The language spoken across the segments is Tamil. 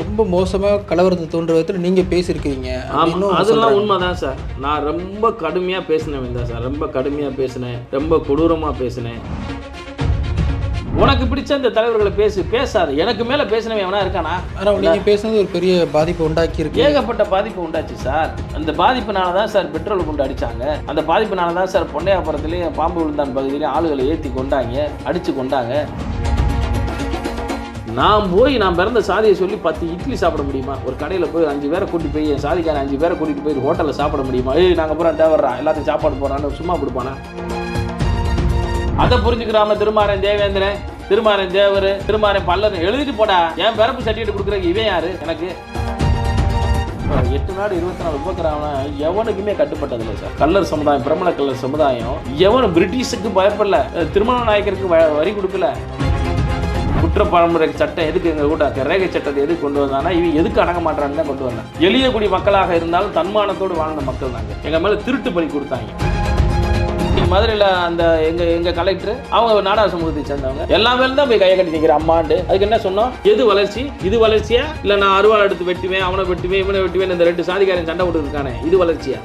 ரொம்ப மோசமாக கலவரத்தை தோன்ற விதத்தில் நீங்கள் பேசியிருக்கீங்க ஆமாம் அதெல்லாம். உண்மைதான் சார். நான் ரொம்ப கடுமையாக பேசினவன் தான் சார். ரொம்ப கடுமையாக பேசினேன். ரொம்ப கொடூரமாக பேசினேன். உனக்கு பிடிச்ச இந்த தலைவர்களை பேசு பேசாது. எனக்கு மேலே பேசினவன் எவனா இருக்கானா? ஆனால் நீங்கள் பேசுனது ஒரு பெரிய பாதிப்பை உண்டாக்கி இருக்கு ஏகப்பட்ட பாதிப்பு உண்டாச்சு சார். அந்த பாதிப்புனால தான் சார் பெட்ரோல் குண்டு அடிச்சாங்க. அந்த பாதிப்புனால தான் சார் பொன்னையாபுரத்துலேயும் பாம்பு விழுந்தான் பகுதியிலையும் ஆளுகளை ஏற்றி கொண்டாங்க அடித்து கொண்டாங்க. நான் போய் நான் பிறந்த சாதியை சொல்லி பத்து இட்லி சாப்பிட முடியுமா? ஒரு கடையில் போய் அஞ்சு பேரை கூட்டிட்டு போய் என் சாதிக்கான அஞ்சு பேரை கூட்டிட்டு போய் ஹோட்டலில் சாப்பிட முடியுமா? ஏய் நாங்கள் பூரா தேவர்றா எல்லாத்தையும் சாப்பாடு போகிறான்னு சும்மா கொடுப்பானா? அதை புரிஞ்சுக்கிறாம திருமாறன் தேவேந்திரன் திருமாறன் தேவர் திருமாறன் பல்லன் எழுதிட்டு போடா. என் பிறப்பு சர்டிஃபிகேட் கொடுக்குறக்கு இவன் யாரு? எனக்கு. எட்டு நாடு இருபத்தி நாலு உபகிராமம் எவனுக்குமே கட்டுப்பட்டதில்லை சார். கல்லர் சமுதாயம் பிரமண கல்லர் சமுதாயம் எவனும் பிரிட்டிஷுக்கு பயப்படல திருமண நாயக்கருக்கு வரி கொடுக்கல. குற்ற பரம்பரை சட்டம் எதுக்கு எங்க கூட ரேகை சட்டத்தை எதுக்கு கொண்டு வந்தானா இவன் எதுக்கு அடங்க மாட்டான்னு தான் கொண்டு வந்தான் எளிய குடி மக்களாக இருந்தாலும் தன்மானத்தோடு வாழ்ந்த மக்கள் தாங்க. எங்க மேல திருட்டு பலி கொடுத்தாங்க. மதுரையில் அந்த எங்க எங்க கலெக்டர் அவங்க நாடக சமூகத்தை சேர்ந்தவங்க. எல்லா தான் போய் கையை கட்டி நிற்கிற அம்மாண்டு. அதுக்கு என்ன சொன்னோம்? எது வளர்ச்சி? இது வளர்ச்சியா? இல்லை நான் அருவாள் எடுத்து வெட்டுவேன் அவனை வெட்டுவேன் இவனை வெட்டுவேன் இந்த ரெண்டு சாதிக்காரன் சண்டை போட்டு இருக்கானே இது வளர்ச்சியா?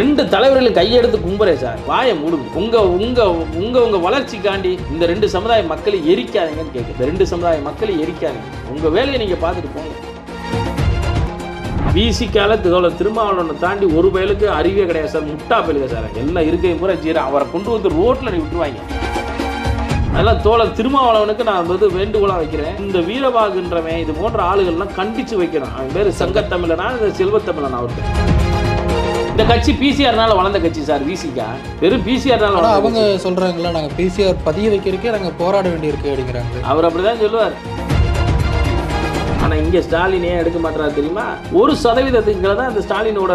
ரெண்டு தலைவர்களும் கையெடுத்து கும்புறே சார். வாயை மூடு. உங்கள் உங்கள் உங்கள் உங்கள் வளர்ச்சிக்காண்டி இந்த ரெண்டு சமுதாய மக்களை எரிக்காதீங்கன்னு கேட்குது இந்த ரெண்டு சமுதாய மக்களை எரிக்காதீங்க. உங்கள் வேலையை நீங்கள் பார்த்துட்டு போங்க. பிசிக்கால இதோட திருமாவளவனை தாண்டி ஒரு பயலுக்கு அறிவே கிடையாது சார். முட்டா பயலுக சார். எல்லாம் இருக்கையும் பூரா ஜீரா. அவரை கொண்டு வந்து ரோட்டில் நீ விட்டுருவாங்க. அதெல்லாம் தோழர் திருமாவளவனுக்கு நான் வந்து வேண்டுகோளாக வைக்கிறேன். இந்த வீரபாகுன்றவன் இது போன்ற ஆளுகள்லாம் கண்டித்து வைக்கணும். அவன் பேர் சங்கத்தமிழனா இந்த செல்வத்தமிழன் அவருக்கு இந்த கட்சி பிசிஆர்னால வளர்ந்த கட்சி சார் விசிகா வெறும் பிசிஆர்னால ஆனால் வளர்ந்த அவங்க கட்சி. சொல்கிறாங்களா நாங்கள் பிசிஆர் பதிய வைக்கிறதுக்கே நாங்கள் போராட வேண்டியிருக்கு அப்படிங்கிறாங்க. அவர் அப்படிதான் சொல்லுவார். ஆனா இங்க ஸ்டாலின் ஏன் எடுக்க மாட்டாரு தெரியுமா? ஒரு சதவீதத்துக்கு கீழே தான் இந்த ஸ்டாலினோட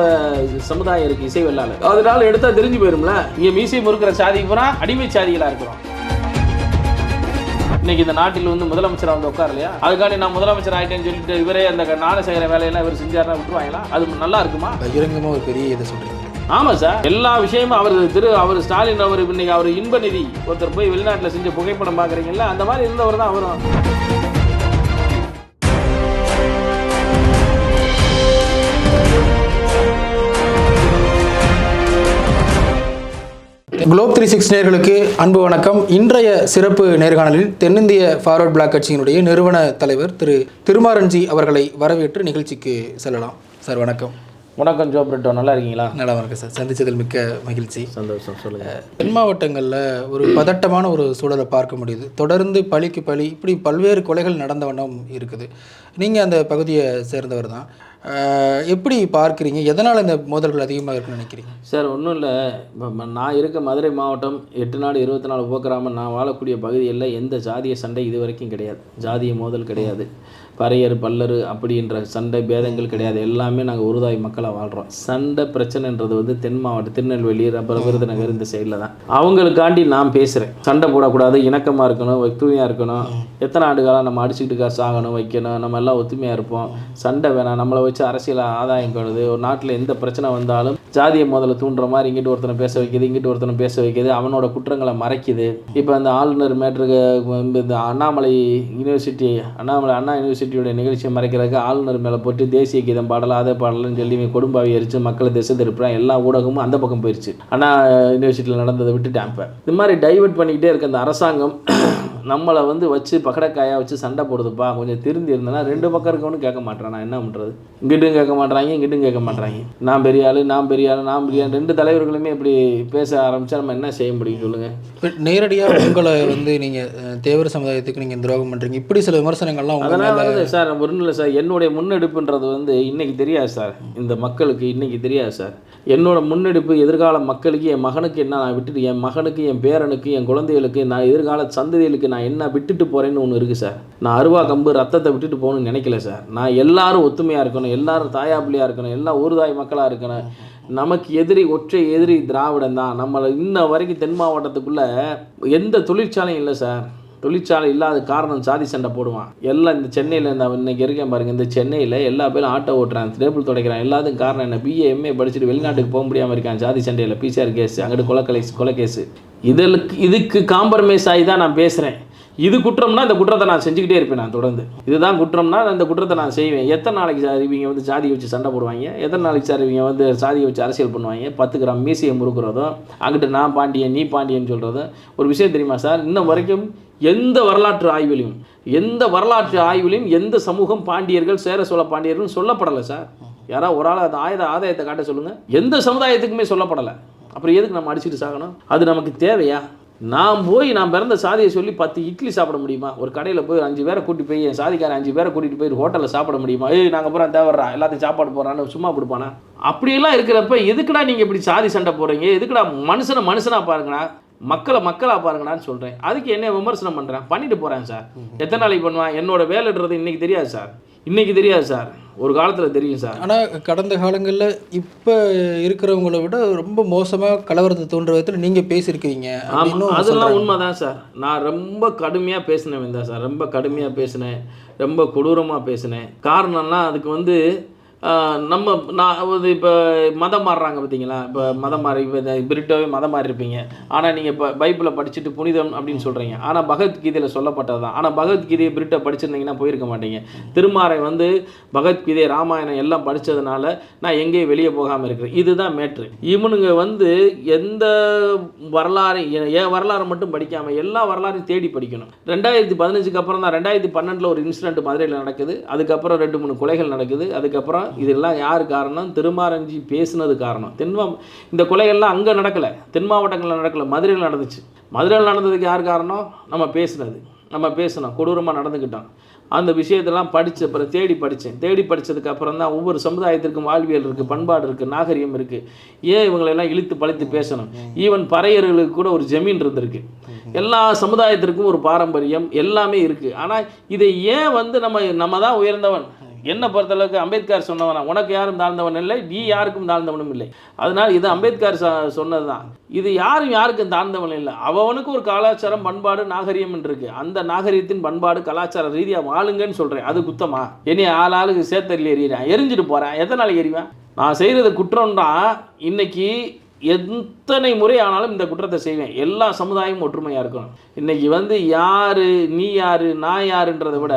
சமுதாயம் இருக்கு இசை வெள்ளாளர் அதனால எடுத்தா தெரிஞ்சு போயிரும்ல. இங்க மீசை முறுக்கிற சாதி பூரா அடிமை சாதிகளா இருக்கிறோம். இன்னைக்கு இந்த நாட்டில் வந்து முதலமைச்சரா வந்து உட்காரலையா? அதுக்காண்டி நான் முதலமைச்சர் ஆயிட்டேன்னு சொல்லிட்டு இவரே அந்த நாடு செய்கிற வேலையெல்லாம் இவர் செஞ்சாருன்னா விட்டுருவாங்களா? அது நல்லா இருக்குமா? பகிரங்கமாக ஒரு பெரிய இதை சொல்கிறீங்க ஆமா சார். எல்லா விஷயமும் அவர் திரு அவர் ஸ்டாலின் அவர் இன்னைக்கு அவர் இன்ப நிதி ஒருத்தர் போய் வெளிநாட்டுல செஞ்ச புகைப்படம் பாக்குறீங்கல்ல அந்த மாதிரி இருந்தவர் தான் அவரும். குளோப் த்ரீ சிக்ஸ் நேர்களுக்கு அன்பு வணக்கம். இன்றைய சிறப்பு நேர்காணலில் தென்னிந்திய ஃபார்வர்ட் பிளாக் கட்சியினுடைய நிறுவன தலைவர் திரு திருமாரன்ஜி அவர்களை வரவேற்று நிகழ்ச்சிக்கு செல்லலாம். சார் வணக்கம். வணக்கம் ஜோ பிரிட்டோ நல்லா இருக்கீங்களா? நல்லா வணக்கம் சார். சந்திச்சதில் மிக்க மகிழ்ச்சி. சந்தோஷம் சொல்லுங்க. தென் மாவட்டங்களில் ஒரு பதட்டமான ஒரு சூழலை பார்க்க முடியுது. தொடர்ந்து பழிக்கு பழி இப்படி பல்வேறு கொலைகள் நடந்த வண்ணம் இருக்குது. நீங்கள் அந்த பகுதியை சேர்ந்தவர் தான். எப்படி பார்க்குறீங்க? எதனால் இந்த மோதல்கள் அதிகமாக இருக்குன்னு நினைக்கிறீங்க? சார் ஒன்றும் இல்லை. இப்போ நான் இருக்க மதுரை மாவட்டம் எட்டு நாடு இருபத்தி நாலு போக்குறாமல் நான் வாழக்கூடிய பகுதியில் எந்த ஜாதிய சண்டை இது வரைக்கும் கிடையாது. ஜாதிய மோதல் கிடையாது. பறையர் பல்லர் அப்படின்ற சண்டை பேதங்கள் கிடையாது. எல்லாமே நாங்கள் உருதாய் மக்களாக வாழ்கிறோம் சண்டை பிரச்சனைன்றது வந்து தென் மாவட்டம் திருநெல்வேலி அப்புறம் விருதுநகர் இந்த சைடில் தான். அவங்களுக்காண்டி நான் பேசுகிறேன் சண்டை போடக்கூடாது இணக்கமாக இருக்கணும் ஒத்துமையாக இருக்கணும். எத்தனை ஆண்டு காலம் நம்ம அடிச்சுக்கிட்டு காசு ஆகணும் வைக்கணும் நம்ம எல்லாம் ஒத்துமையாக இருப்போம். சண்டை வேணாம் நம்மளை வச்சு அரசியல் ஆதாயம் கழுது ஒரு நாட்டில் எந்த பிரச்சனை வந்தாலும் ஜாதிய முதல்ல தூண்டுற மாதிரி இங்கிட்டு ஒருத்தனை பேச வைக்குது இங்கிட்டு ஒருத்தனை பேச வைக்குது அவனோட குற்றங்களை மறைக்குது. இப்போ அந்த ஆளுநர் மேட்ருக்கு இந்த அண்ணாமலை யூனிவர்சிட்டி அண்ணாமலை அண்ணா யூனிவர்சிட்டியோட நிகழ்ச்சியை மறைக்கிறதுக்கு ஆளுநர் மேலே போட்டு தேசிய கீதம் பாடலாம் அதை பாடலன்னு சொல்லி இவன் கொடும்பாவி எரிச்சு மக்களை திசை திருப்புறான். எல்லா ஊடகமும் அந்த பக்கம் போயிடுச்சு அண்ணா யூனிவர்சிட்டியில் நடந்ததை விட்டுட்டேன் இப்போ. இந்த மாதிரி டைவர்ட் பண்ணிக்கிட்டே இருக்க அந்த அரசாங்கம் நம்மளை வந்து வச்சு பகடக்காயாக வச்சு சண்டை போடுதுப்பா கொஞ்சம் திருந்தி இருந்தேன்னா ரெண்டு பக்கம் இருக்கவனு கேட்க மாட்டேன் நான் என்ன பண்ணுறது இங்கிட்டும் கேட்க மாட்றாங்க இங்கிட்டும் கேட்க மாட்றாங்க. நான் பெரிய ஆளு நான் பெரிய ஆளு நான் பெரிய ரெண்டு தலைவர்களுமே இப்படி பேச ஆரம்பிச்சா நம்ம என்ன செய்ய முடியும் சொல்லுங்கள் நேரடியாக உங்களை வந்து நீங்கள் தேவர் சமுதாயத்துக்கு நீங்கள் துரோகம் பண்ணுறீங்க இப்படி சில விமர்சனங்கள்லாம் அதனால் வந்து சார் ஒன்றும் இல்லை சார் என்னுடைய முன்னெடுப்புன்றது வந்து இன்னைக்கு தெரியாது சார். இந்த மக்களுக்கு இன்னைக்கு தெரியாது சார். என்னோட முன்னெடுப்பு எதிர்கால மக்களுக்கு என் மகனுக்கு என்ன நான் விட்டுட்டு என் மகனுக்கு என் பேரனுக்கு என் குழந்தைகளுக்கு நான் எதிர்கால சந்ததிகளுக்கு நான் என்ன விட்டுட்டு போகிறேன்னு ஒன்று இருக்குது சார் நான் அருவா கம்பு ரத்தத்தை விட்டுட்டு போகணும்னு நினைக்கல சார் நான் எல்லாரும் ஒத்துமையாக இருக்கணும் எல்லாரும் தாயாப்பிள்ளையாக இருக்கணும் எல்லாம் ஒரு தாய் மக்களாக இருக்கணும். நமக்கு எதிரி ஒற்றை எதிரி திராவிடம் தான் நம்மளை இன்ன வரைக்கும் தென் மாவட்டத்துக்குள்ளே எந்த தொழிற்சாலையும் இல்லை சார் தொழிற்சாலை இல்லாத காரணம் சாதி சண்டை போடுவான். எல்லாம் இந்த சென்னையில் இந்த இன்னைக்கு இருக்கேன் பாருங்கள் இந்த சென்னையில் எல்லா பேரும் ஆட்டோ ஓட்டுறான் டேபிள் துடைக்கிறான் எல்லாத்துக்கும் காரணம் என்ன? பிஏ எம்ஏ படிச்சுட்டு வெளிநாட்டுக்கு போக முடியாமல் இருக்கான் சாதி சண்டையில் பிசிஆர் கேஸ் அங்கிட்டு கொலை கொலை கேஸ் இதற்கு இதுக்கு காம்ப்ரமைஸ் ஆகி தான் நான் பேசுகிறேன் இது குற்றம்னா இந்த குற்றத்தை நான் செஞ்சுக்கிட்டே இருப்பேன் நான் தொடர்ந்து. இதுதான் குற்றம்னா இந்த குற்றத்தை நான் செய்வேன். எத்தனை நாளைக்கு சார் இவங்க வந்து சாதியை வச்சு சண்டை போடுவாங்க? எத்தனை நாளைக்கு சார் இவங்க வந்து சாதியை வச்சு அரசியல் பண்ணுவாங்க? பத்து கிராம் மீசையை முறுக்கிறதும் அங்கிட்டு நான் பாண்டியன் நீ பாண்டியன் சொல்கிறதும் ஒரு விஷயம் தெரியுமா சார்? இன்னும் வரைக்கும் எந்த வரலாற்று ஆய்விலையும் எந்த வரலாற்று ஆய்விலையும் எந்த சமூகம் பாண்டியர்கள் சேர சோழ பாண்டியர்கள் சொல்லப்படலை சார். யாராவது ஒரு ஆள் அந்த ஆயுத ஆதாயத்தை காட்ட சொல்லுங்கள் எந்த சமுதாயத்துக்குமே சொல்லப்படலை. அப்புறம் எதுக்கு நம்ம அடிச்சுட்டு சாகணும்? அது நமக்கு தேவையா? நான் போய் நான் பிறந்த சாதியை சொல்லி பத்து இட்லி சாப்பிட முடியுமா? ஒரு கடையில் போய் அஞ்சு பேரை கூட்டி போய் என் சாதிக்காரன் அஞ்சு பேரை கூட்டிகிட்டு போய் ஹோட்டலில் சாப்பிட முடியுமா? ஏய் நாங்கள் அப்புறம் தேவைறா எல்லாத்தையும் சாப்பாடு போகிறான்னு சும்மா கொடுப்பானா? அப்படியெல்லாம் இருக்கிறப்ப எதுக்குடா நீங்கள் இப்படி சாதி சண்டை போடுறீங்க? எதுக்குடா மனுஷனை மனுஷனாக பாருங்கண்ணா மக்களை மக்களாக பாருங்கடான்னு சொல்கிறேன் அதுக்கு என்ன விமர்சனம் பண்ணுறேன் பண்ணிட்டு போகிறேன் சார். எத்தனை நாளைக்கு பண்ணுவேன்? என்னோட வேலைன்றது இன்னைக்கு தெரியாது சார். இன்னைக்கு தெரியாது சார். ஒரு காலத்தில் தெரியும் சார். ஆனால் கடந்த காலங்களில் இப்போ இருக்கிறவங்கள விட ரொம்ப மோசமாக கலவரத்தை தோன்ற விதத்தில் நீங்கள் பேசியிருக்கீங்க ஆமாம் அதெல்லாம் சொல்றாங்க. உண்மைதான் சார். நான் ரொம்ப கடுமையாக பேசினவன் தான் சார். ரொம்ப கடுமையாக பேசினேன். ரொம்ப கொடூரமாக பேசினேன். காரணம்லாம் அதுக்கு வந்து நம்ம நான் வந்து இப்போ மதம் மாறுறாங்க பார்த்தீங்களா இப்போ மதம் மாறி இப்போ பிரிட்டோவே மதம் மாறி இருப்பீங்க ஆனால் நீங்கள் இப்போ பைபிளை படிச்சுட்டு புனிதம் அப்படின்னு சொல்கிறீங்க ஆனால் பகவத்கீதையில் சொல்லப்பட்டது தான் ஆனால் பகவத்கீதையை பிரிட்டை படிச்சிருந்தீங்கன்னா போயிருக்க மாட்டீங்க. திருமாறை வந்து பகவத்கீதை ராமாயணம் எல்லாம் படித்ததுனால நான் எங்கேயும் வெளியே போகாமல் இருக்கிறேன். இதுதான் மேட்ரு. இவனுங்க வந்து எந்த வரலாறு என் வரலாறு மட்டும் படிக்காமல் எல்லா வரலாறையும் தேடி படிக்கணும். ரெண்டாயிரத்தி பதினஞ்சுக்கு அப்புறம் தான் ரெண்டாயிரத்தி பன்னெண்டில் ஒரு இன்சிடென்ட் மதுரையில் நடக்குது. அதுக்கப்புறம் ரெண்டு மூணு கொலைகள் நடக்குது. அதுக்கப்புறம் இதெல்லாம் யார் காரணம்? திருமாரஞ்சி பேசுனது காரணம். தென்மா இந்த கொலைகள்லாம் அங்கே நடக்கலை. தென் மாவட்டங்களில் நடக்கலை. மதுரையில் நடந்துச்சு. மதுரையில் நடந்ததுக்கு யார் காரணம்? நம்ம பேசுனது. நம்ம பேசணும் கொடூரமாக நடந்துக்கிட்டோம். அந்த விஷயத்தெல்லாம் படித்து அப்புறம் தேடி படித்தேன் தேடி படித்ததுக்கு அப்புறம் தான் ஒவ்வொரு சமுதாயத்திற்கும் வாழ்வியல் இருக்குது பண்பாடு இருக்குது நாகரிகம் இருக்குது ஏன் இவங்களெல்லாம் இழுத்து பழித்து பேசணும்? ஈவன் பறையர்களுக்கு கூட ஒரு ஜமீன் இருந்திருக்கு. எல்லா சமுதாயத்திற்கும் ஒரு பாரம்பரியம் எல்லாமே இருக்குது ஆனால் இதை ஏன் வந்து நம்ம நம்ம தான் உயர்ந்தவன்? என்னை பொறுத்தளவுக்கு அம்பேத்கர் சொன்னவனா உனக்கு யாரும் தாழ்ந்தவன் இல்லை நீ யாருக்கும் தாழ்ந்தவனும் இல்லை. அதனால் இது அம்பேத்கர் சொன்னது தான் இது யாரும் யாருக்கும் தாழ்ந்தவன் இல்லை. அவனுக்கு ஒரு கலாச்சாரம் பண்பாடு நாகரிகம் இருக்கு. அந்த நாகரிகத்தின் பண்பாடு கலாச்சார ரீதியாக வாழுங்கன்னு சொல்கிறேன் அது குத்தமா? இனி ஆள் ஆளுக்கு சேத்தரில் எறிகிறேன் எரிஞ்சிட்டு போகிறேன் எத்தனை எறிவேன் நான் செய்கிறது குற்றம்னா இன்னைக்கு எத்தனை முறை ஆனாலும் இந்த குற்றத்தை செய்வேன். எல்லா சமுதாயமும் ஒற்றுமையாக இருக்கணும். இன்னைக்கு வந்து யாரு நீ யாரு நான் யாருன்றதை விட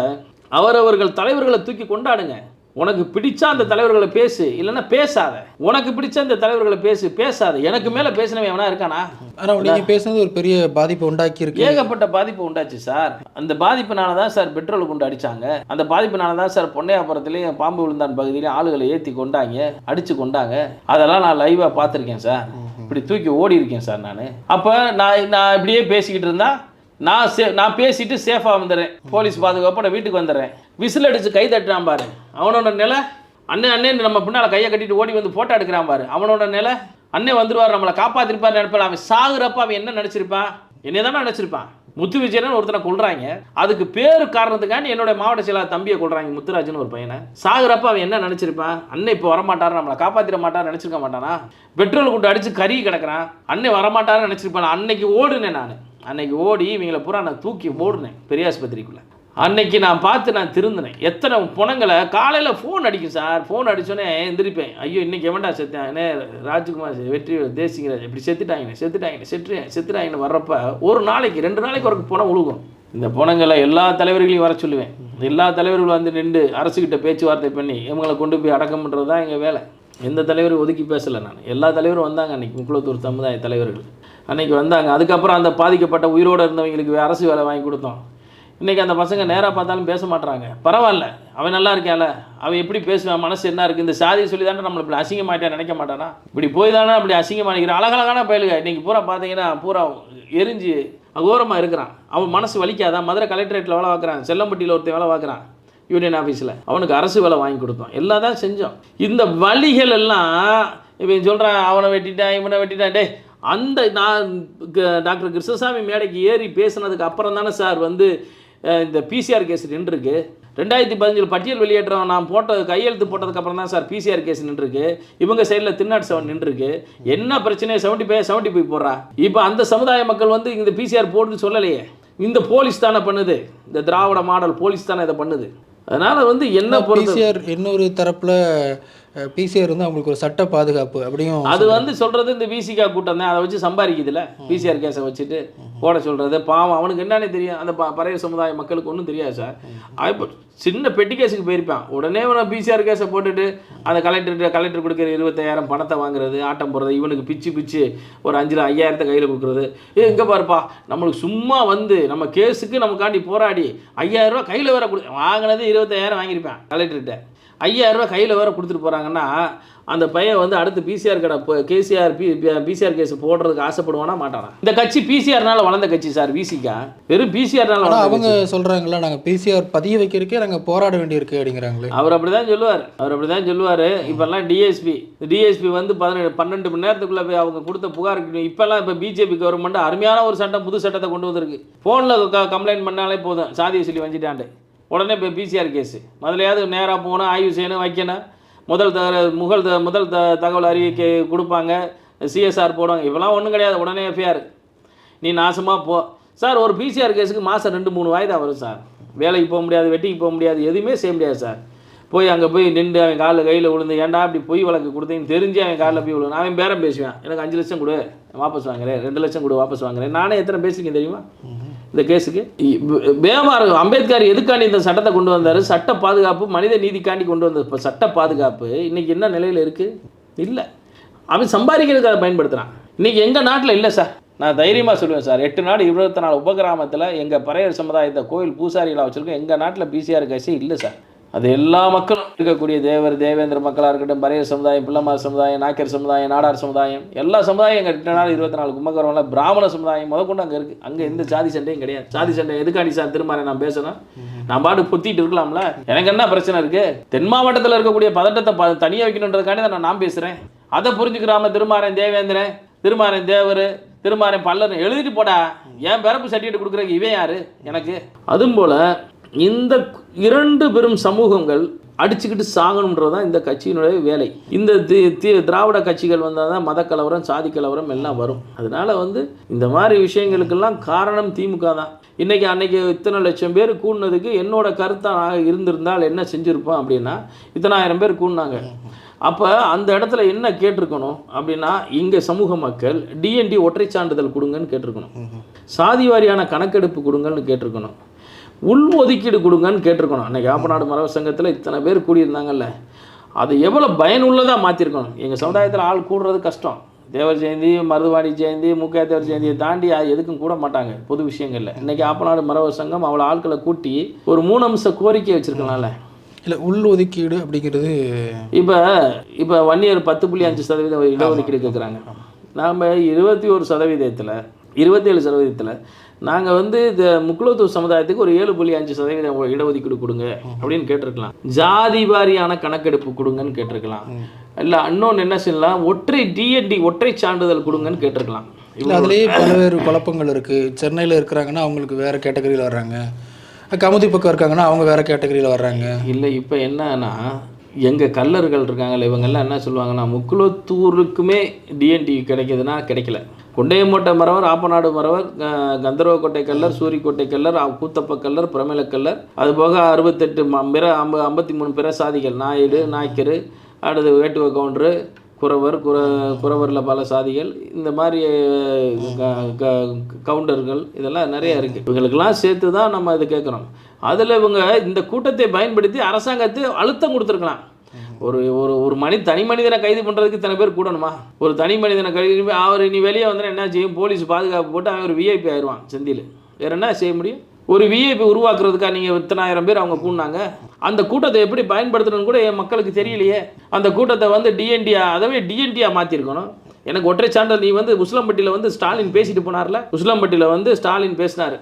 அவரவர்கள் தலைவர்களை தூக்கி கொண்டாடுங்க. உனக்கு பிடிச்சா அந்த தலைவர்களை பேசு இல்லைன்னா பேசாத. உனக்கு பிடிச்ச அந்த தலைவர்களை பேசு பேசாத. எனக்கு மேலே பேசினவன் எவனா இருக்கானா? ஆனால் நீங்கள் பேசுனது ஒரு பெரிய பாதிப்பை உண்டாக்கி இருக்கு ஏகப்பட்ட பாதிப்பு உண்டாச்சு சார். அந்த பாதிப்புனால தான் சார் பெட்ரோல் குண்டு அடிச்சாங்க. அந்த பாதிப்புனால தான் சார் பொன்னையாபுரத்துலேயும் பாம்பு விழுந்தான் பகுதியிலையும் ஆளுகளை ஏற்றி கொண்டாங்க அடித்து கொண்டாங்க. அதெல்லாம் நான் லைவாக பார்த்துருக்கேன் சார். இப்படி தூக்கி ஓடி இருக்கேன் சார் நான். அப்போ நான் நான் இப்படியே பேசிக்கிட்டு இருந்தா நான் சே நான் பேசிட்டு சேஃபாக வந்துடுறேன் போலீஸ் பாதுகாப்போட வீட்டுக்கு வந்துடுறேன் விசில் அடித்து கை தட்டுறான் பாரு. அவனோட நிலை அண்ணன் அண்ணன் நம்ம பின்னால் கையை கட்டிட்டு ஓடி வந்து ஃபோட்டோ எடுக்கிறான் பாரு. அவனோட நிலை அண்ணன் வந்துடுவார் நம்மளை காப்பாற்றிருப்பார் நினைப்பான். அவன் சாகுறப்ப அவன் என்ன நினச்சிருப்பான் என்னை தானே நினச்சிருப்பான். முத்து விஜயன் ஒருத்தனை கொள்றாங்க அதுக்கு பேரு காரணத்துக்காண்டி என்னோட மாவட்ட செயலாளர் தம்பியை கொள்றாங்க முத்துராஜன் ஒரு பையனை. சாகுறப்ப அவன் என்ன நினச்சிருப்பான்? அண்ணன் இப்போ வரமாட்டாரு நம்மளை காப்பாற்றிட மாட்டார் நினச்சிருக்க மாட்டானா? பெட்ரோல் கூட்டு அடிச்சு கறி கிடக்குறான். அண்ணன் வரமாட்டாருன்னு நினச்சிருப்பான்? அன்னைக்கு ஓடுனேன் நான். அன்னைக்கு ஓடி இவங்களை பூரா நான் தூக்கி ஓடுனேன் பெரியாஸ்பத்திரிக்குள்ளே அன்னைக்கு நான் பார்த்து நான் திருந்தினேன். எத்தனை புணங்களை காலையில் ஃபோன் அடிக்கும் சார். ஃபோன் அடிச்சோன்னே எந்திரிப்பேன். ஐயோ இன்றைக்கி எவன்டா செத்தேன்? என்ன ராஜ்குமார் வெற்றி தேசிங்கராஜ் இப்படி செத்துட்டாங்கண்ணே செத்துட்டாங்கண்ணே செத்து செத்துட்டாங்கன்னு வர்றப்ப ஒரு நாளைக்கு ரெண்டு நாளைக்கு ஒரு புணம் உழுகும். இந்த புணங்களை எல்லா தலைவர்களையும் வர சொல்லுவேன். எல்லா தலைவர்களும் வந்து நின்று அரசுக்கிட்ட பேச்சுவார்த்தை பண்ணி இவங்களை கொண்டு போய் அடக்கம் பண்ணுறது தான் எங்கள் வேலை. எந்த தலைவரும் ஒதுக்கி பேசலை நான். எல்லா தலைவரும் வந்தாங்க அன்றைக்கி முக்குளத்தூர் சமுதாய தலைவர்கள். அன்னைக்கு வந்தாங்க. அதுக்கப்புறம் அந்த பாதிக்கப்பட்ட உயிரோடு இருந்தவங்களுக்கு அரசு வேலை வாங்கி கொடுத்தோம். இன்றைக்கி அந்த பசங்க நேராக பார்த்தாலும் பேச மாட்றாங்க. பரவாயில்ல. அவன் நல்லா இருக்கான்ல அவன் எப்படி பேசுவான் மனசு என்ன இருக்குது இந்த சாதியை சொல்லி தானே நம்மளை இப்படி அசிங்கமாயிட்டா நினைக்க மாட்டானா? இப்படி போய் தானே அப்படி அசிங்கமானிக்கிறான் அழகழகான பயலுங்க இன்றைக்கி பூரா பார்த்தீங்கன்னா பூரா எரிஞ்சு அகோரமாக இருக்கிறான். அவன் மனசு வலிக்காதான் மதுரை கலெக்டரேட்டில் வேலை பார்க்குறான். செல்லம்பட்டியில் ஒருத்தன் வேலை பார்க்குறான். யூனியன் ஆஃபீஸில் அவனுக்கு அரசு வேலை வாங்கி கொடுத்தோம். எல்லாம் தான் செஞ்சோம். இந்த வழிகள் எல்லாம் இவன் சொல்கிறான் அவனை வெட்டிட்டான் இவனை வெட்டிட்டான். டே அந்த நான் டாக்டர் கிருஷ்ணசாமி மேடைக்கு ஏறி பேசுனதுக்கு அப்புறம் தானே சார் வந்து இந்த பிசிஆர் கேஸ் நின்றுருக்கு. ரெண்டாயிரத்தி பதினஞ்சில் பட்டியல் வெளியேற்றம் நான் போட்ட கையெழுத்து போட்டதுக்கு அப்புறம் தான் சார் பிசிஆர் கேஸ் நின்றுருக்கு. இவங்க சைடில் திருநாட்டு செவன் நின்றுருக்கு. என்ன பிரச்சனை? செவன்ட்டி ஃபைவ் செவன்ட்டி ஃபைவ் போடுறா. இப்போ அந்த சமுதாய மக்கள் வந்து இந்த பிசிஆர் போடுன்னு சொல்லலையே. இந்த போலீஸ் தானே பண்ணுது. இந்த திராவிட மாடல் போலீஸ் தானே இதை பண்ணுது. அதனால் வந்து என்ன பிசிஆர் இன்னொரு தரப்புல பிசிஆர் வந்து அவங்களுக்கு ஒரு சட்ட பாதுகாப்பு அப்படியும் அது வந்து சொல்றது இந்த விசிகா கூட்டம் தான். அதை வச்சு சம்பாதிக்குதுல பிசிஆர் கேஸை வச்சுட்டு போட சொல்றது. பாவம் அவனுக்கு என்னன்னே தெரியும் அந்த பறைய சமுதாய மக்களுக்கு ஒன்றும் தெரியாது சார். இப்போ சின்ன பெட்டி கேஸுக்கு போயிருப்பான். உடனே இவனை பிசிஆர் கேஸை போட்டுட்டு அந்த கலெக்டர் கலெக்டர் கொடுக்குற இருபத்தாயிரம் பணத்தை வாங்குறது ஆட்டம் போடுறது இவனுக்கு பிச்சு பிச்சு ஒரு அஞ்சில் ஐயாயிரத்தை கையில் கொடுக்குறது. ஏ எங்கே பாருப்பா. நம்மளுக்கு சும்மா வந்து நம்ம கேஸுக்கு நமக்காண்டி போராடி ஐயாயிரம் ரூபாய் கையில் வேற கொடு வாங்கினது இருபத்தாயிரம் வாங்கியிருப்பேன் கலெக்டர்கிட்ட ஐயாயிரம் ரூபாய் கையில் வேற கொடுத்துட்டு போகிறாங்கன்னா அந்த பையன் வந்து அடுத்து பிசிஆர் கடை கேசிஆர் பி பிசிஆர் கேஸ் போடுறதுக்கு ஆசைப்படுவானா மாட்டானா? இந்த கட்சி பிசிஆர்னால வளர்ந்த கட்சி சார் விசிகா வெறும் பிசிஆர்னால அவங்க சொல்றாங்கல்ல நாங்கள் பிசிஆர் பதிய வைக்கிறதுக்கே நாங்கள் போராட வேண்டியிருக்கு அப்படிங்கிறாங்களே. அவர் அப்படி தான் சொல்லுவார். அவர் அப்படி தான் சொல்லுவார். இப்போல்லாம் டிஎஸ்பி டிஎஸ்பி வந்து பதினேழு பன்னெண்டு மணி நேரத்துக்குள்ளே போய் அவங்க கொடுத்த புகாருக்கு இப்போல்லாம் இப்போ பிஜேபி கவர்மெண்ட் அருமையான ஒரு சட்டம் புது சட்டத்தை கொண்டு வந்திருக்கு. ஃபோனில் கம்ப்ளைண்ட் பண்ணாலே போதும். சாதியை சொல்லி வஞ்சிட்டாண்டு உடனே இப்போ பிசிஆர் கேஸு முதலையாவது நேராக போகணும் ஆய்வு செய்யணும் வைக்கணும். முதல் த முகல் த முதல் த தகவல் அறிவிக்கை கொடுப்பாங்க. சிஎஸ்ஆர் போடுவாங்க. இப்போலாம் ஒன்றும் கிடையாது. உடனே எஃப்ஐஆர் நீ நாசமாக போ. சார் ஒரு பிசிஆர் கேஸுக்கு மாதம் ரெண்டு மூணு வாய்தா வரும் சார். வேலைக்கு போக முடியாது வெட்டிக்கு போக முடியாது எதுவுமே செய்ய முடியாது சார். போய் அங்கே போய் நின்று அவன் காலில் கையில் விழுந்து ஏன்டா அப்படி பொய் வழக்கு கொடுத்தீங்கன்னு தெரிஞ்சு அவன் காலில் போய் விழுந்து அவன் பேரம் பேசுவேன். எனக்கு அஞ்சு லட்சம் கொடு வாபஸ் வாங்குறேன். ரெண்டு லட்சம் கொடு வாபஸ் வாங்குறேன். நானே எத்தனை பேசிருக்கேன் தெரியுமா? இந்த கேஸுக்கு. பேமார் அம்பேத்கர் எதுக்காண்டி இந்த சட்டத்தை கொண்டு வந்தார்? சட்ட பாதுகாப்பு மனித நீதிக்காண்டி கொண்டு வந்தது இப்போ சட்ட பாதுகாப்பு இன்றைக்கி என்ன நிலையில் இருக்குது இல்லை. அவன் சம்பாதிக்கிறதுக்கு அதை பயன்படுத்துகிறான் இன்றைக்கி எங்கள் நாட்டில் இல்லை சார். நான் தைரியமாக சொல்லுவேன் சார். எட்டு நாடு இருபத்தி நாலு உபகிராமத்தில் எங்கள் பறையர் சமுதாயத்தை கோயில் பூசாரிகளாக வச்சுருக்கோம் எங்கள் நாட்டில் பிசிஆர் கேஸே இல்லை சார். அது எல்லா மக்களும் இருக்கக்கூடிய தேவர் தேவேந்திர மக்களாக இருக்கட்டும் பரைய சமுதாயம் பிள்ளமார் சமுதாயம் நாக்கர் சமுதாயம் நாடார் சமுதாயம் எல்லா சமுதாயம் எங்கள் எட்டு நாள் இருபத்தி நாலு கும்பகரம்ல பிராமண சமுதாயம். முதற்கொண்டு அங்கே இருக்குது அங்கே எந்த ஜாதி சண்டையும் கிடையாது. சாதி சண்டை எதுக்காண்டி சார் திருமாறை நான் பேசணும்? நான் பாட்டு பொத்திட்டு இருக்கலாம்ல? எனக்கு என்ன பிரச்சனை இருக்குது தென் மாவட்டத்தில் இருக்கக்கூடிய பதட்டத்தை ப தனியாக வைக்கணுன்றதுக்காண்டி தான் நான் நான் பேசுகிறேன் அதை புரிஞ்சுக்கிறாம திருமாறன் தேவேந்திரன் திருமாறன் தேவர் திருமாறன் பல்லர் எழுதிட்டு போடா. என் பிறப்பு சர்டிஃபிகேட் கொடுக்குறதுக்கு இவன் யாரு? எனக்கு. அதுவும் போல இந்த இரண்டு பெரும் சமூகங்கள் அடிச்சுக்கிட்டு சாகணுன்றது தான் இந்த கட்சியினுடைய வேலை. இந்த திராவிட கட்சிகள் வந்தால் தான் மத கலவரம் சாதி கலவரம் எல்லாம் வரும். அதனால வந்து இந்த மாதிரி விஷயங்களுக்கெல்லாம் காரணம் திமுக தான். இன்னைக்கு அன்னைக்கு இத்தனை லட்சம் பேர் கூடினதுக்கு என்னோட கருத்தாக இருந்திருந்தால் என்ன செஞ்சுருப்போம் அப்படின்னா இத்தனாயிரம் பேர் கூடினாங்க. அப்போ அந்த இடத்துல என்ன கேட்டிருக்கணும் அப்படின்னா இங்கே சமூக மக்கள் டிஎன்டி ஒற்றை சான்றிதழ் கொடுங்கன்னு கேட்டிருக்கணும். சாதி வாரியான கணக்கெடுப்பு கொடுங்கன்னு கேட்டிருக்கணும். உள் ஒதுக்கீடு கொடுங்கன்னு கேட்டிருக்கணும். அன்னைக்கு ஆப்பநாடு மரபு சங்கத்தில் இத்தனை பேர் கூடியிருந்தாங்கல்ல. அது எவ்வளோ பயனுள்ளதாக மாற்றிருக்கணும் எங்கள் சமுதாயத்தில் ஆள் கூடுறது கஷ்டம். தேவர் ஜெயந்தி மருதுவாணி ஜெயந்தி முக்கிய தேவர் ஜெயந்தியை தாண்டி அது எதுக்கும் கூட மாட்டாங்க. பொது விஷயங்கள்ல. இன்னைக்கு ஆப்பநாடு மரபு சங்கம் அவ்வளோ ஆட்களை கூட்டி ஒரு மூணு அம்ச கோரிக்கை வச்சிருக்கலாம்ல. இல்லை உள் ஒதுக்கீடு அப்படிங்கிறது இப்போ இப்போ வன்னியர் பத்து புள்ளி அஞ்சு சதவீதம் இடஒதுக்கீடு கேட்குறாங்க நாம் இருபத்தி ஒரு சதவீதத்தில் இருபத்தேழு சதவீதத்தில் நாங்கள் வந்து இந்த முக்குலத்தூர் சமுதாயத்துக்கு ஒரு ஏழு புள்ளி அஞ்சு சதவீதம் இடஒதுக்கீடு கொடுங்க அப்படின்னு கேட்டிருக்கலாம். ஜாதி வாரியான கணக்கெடுப்பு கொடுங்கன்னு கேட்டிருக்கலாம். இல்லை இன்னொன்று என்ன செய்யலாம் ஒற்றை டிஎன்டி ஒற்றை சான்றிதழ் கொடுங்கன்னு கேட்டிருக்கலாம். இல்லை அதுலேயே பல்வேறு குழப்பங்கள் இருக்குது சென்னையில் இருக்கிறாங்கன்னா அவங்களுக்கு வேறு கேட்டகரியில் வர்றாங்க. கமுதி பக்கம் இருக்காங்கன்னா அவங்க வேறு கேட்டகரியில் வர்றாங்க. இல்லை இப்போ என்னன்னா எங்கள் கல்லர்கள் இருக்காங்கல்ல இவங்கெல்லாம் என்ன சொல்லுவாங்கன்னா முக்குலத்தூருக்குமே டிஎன்டி கிடைக்குதுன்னா கிடைக்கல. கொண்டையமோட்டை மறவர் ஆப்பநாடு மறவர் கந்தர்வக்கோட்டை கல்லர் சூரிக்கோட்டை கல்லர் கூத்தப்ப கல்லர் பிரமிள கல்லர். அது போக அறுபத்தெட்டு பிற ஐம்ப ஐம்பத்தி மூணு பிற சாதிகள். நாயுடு நாய்க்கரு அடுத்து வேட்டுவ கவுண்டரு குறவர் குற குறவரில் பல சாதிகள். இந்த மாதிரி க- கவுண்டர்கள் இதெல்லாம் நிறைய இருக்குது இவங்களுக்கெல்லாம் சேர்த்து தான் நம்ம இது கேட்குறோம். அதில் இவங்க இந்த கூட்டத்தை பயன்படுத்தி அரசாங்கத்தை அழுத்தம் கொடுத்துருக்கலாம். ஒரு ஒரு ஒரு மனி தனி மனிதனை கைது பண்ணுறதுக்கு இத்தனை பேர் கூடணுமா? ஒரு தனி மனிதனை கைது அவர் நீ வெளியே வந்தால் என்ன செய்யும்? போலீஸ் பாதுகாப்பு போட்டு அவன் ஒரு விஐபி ஆயிடுவான் செந்தியில் வேறு என்ன செய்ய முடியும்? ஒரு விஐபி உருவாக்குறதுக்காக நீங்கள் இத்தனாயிரம் பேர் அவங்க கூடினாங்க? அந்த கூட்டத்தை எப்படி பயன்படுத்தணும்னு கூட என் மக்களுக்கு தெரியலையே. அந்த கூட்டத்தை வந்து டிஎன்டியா அதவே டிஎன்டியா மாற்றிருக்கணும் எனக்கு ஒற்றை சான்றிதழ் நீ வந்து உசிலம்பட்டியில் வந்து ஸ்டாலின் பேசிட்டு போனார்ல? உசிலம்பட்டியில் வந்து ஸ்டாலின் பேசினார்.